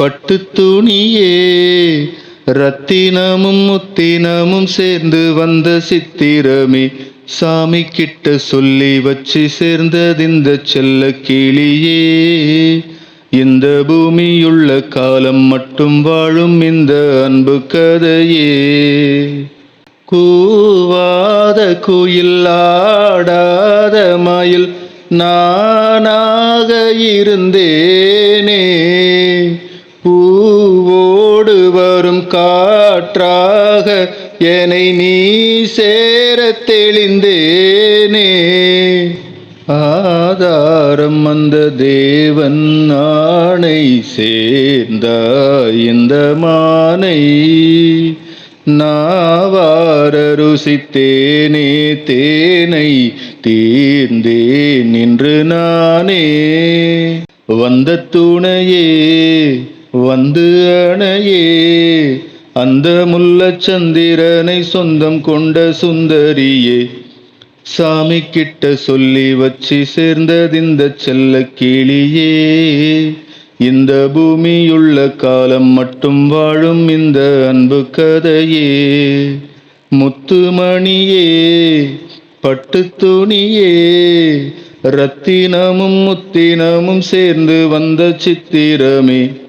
பட்டு துணியே ரத்தினமும் முத்தினமும் சேர்ந்து வந்த சித்திரமே. சாமி கிட்ட சொல்லி வச்சு சேர்ந்தது இந்த செல்ல கிளியே. இந்த பூமியுள்ள காலம் மட்டும் வாழும் இந்த அன்பு கதையே. கூவாத குயில் ஆடாத மயில் நானாக இருந்தேனே. ஓடு வரும் காற்றாக என்னை நீ சேர தெளிந்தேனே. ஆதாரம் அந்த தேவன் ஆணை சேர்ந்த இந்த மானை. நாவார ருசித்தேனே தேனை தீர்ந்தேன் நின்று நானே. வந்த துணையே வந்து அணையே. அந்த முல்லச்சந்திரனை சொந்தம் கொண்ட சுந்தரியே. சாமி கிட்ட சொல்லி வச்சு சேர்ந்ததிந்த செல்ல கிளியே. இந்த பூமியுள்ள காலம் மட்டும் வாழும் இந்த அன்பு கதையே. முத்துமணியே பட்டு துணியே. ரத்தினமும் முத்தினமும் சேர்ந்து வந்த சித்திரமே.